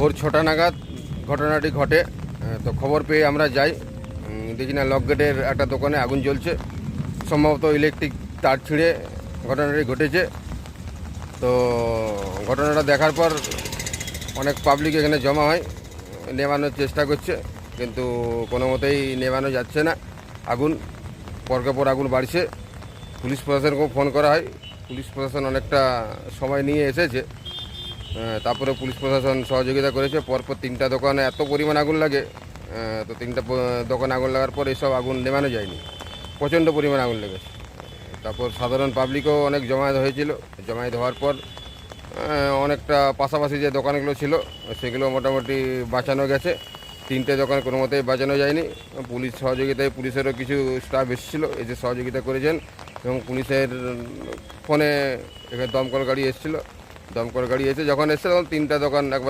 ভোর ছটা নাগাদ ঘটনাটি ঘটে। তো খবর পেয়ে আমরা যাই। দেখি না লকগেটের একটা দোকানে আগুন জ্বলছে। সম্ভবত ইলেকট্রিক তার ছিঁড়ে ঘটনাটি ঘটেছে। তো ঘটনাটা দেখার পর অনেক পাবলিক এখানে জমা হয়, নেভানোর চেষ্টা করছে, কিন্তু কোনো মতেই নেভানো যাচ্ছে না। আগুন, পরকে পর আগুন বাড়ছে। পুলিশ প্রশাসনকেও ফোন করা হয়। পুলিশ প্রশাসন অনেকটা সময় নিয়ে এসেছে। তারপরে পুলিশ প্রশাসন সহযোগিতা করেছে। পরপর তিনটা দোকানে এত পরিমাণ আগুন লাগে তো তিনটা দোকানে আগুন লাগার পর এসব আগুন নেমানো যায়নি। প্রচণ্ড পরিমাণ আগুন লেগেছে। তারপর সাধারণ পাবলিকও অনেক জমায়েত হয়েছিল। জমায়েত হওয়ার পর অনেকটা পাশাপাশি যে দোকানগুলো ছিল, সেগুলো মোটামুটি বাঁচানো গেছে। তিনটে দোকান কোনো মতেই বাঁচানো যায়নি। পুলিশ সহযোগিতায় পুলিশেরও কিছু স্টাফ এসেছিল এসে সহযোগিতা করেছেন এবং পুলিশের ফোনে এখানে দমকল গাড়ি এসেছিল। দমকল গাড়ি এসে যখন এসছে তখন তিনটা দোকান একবারে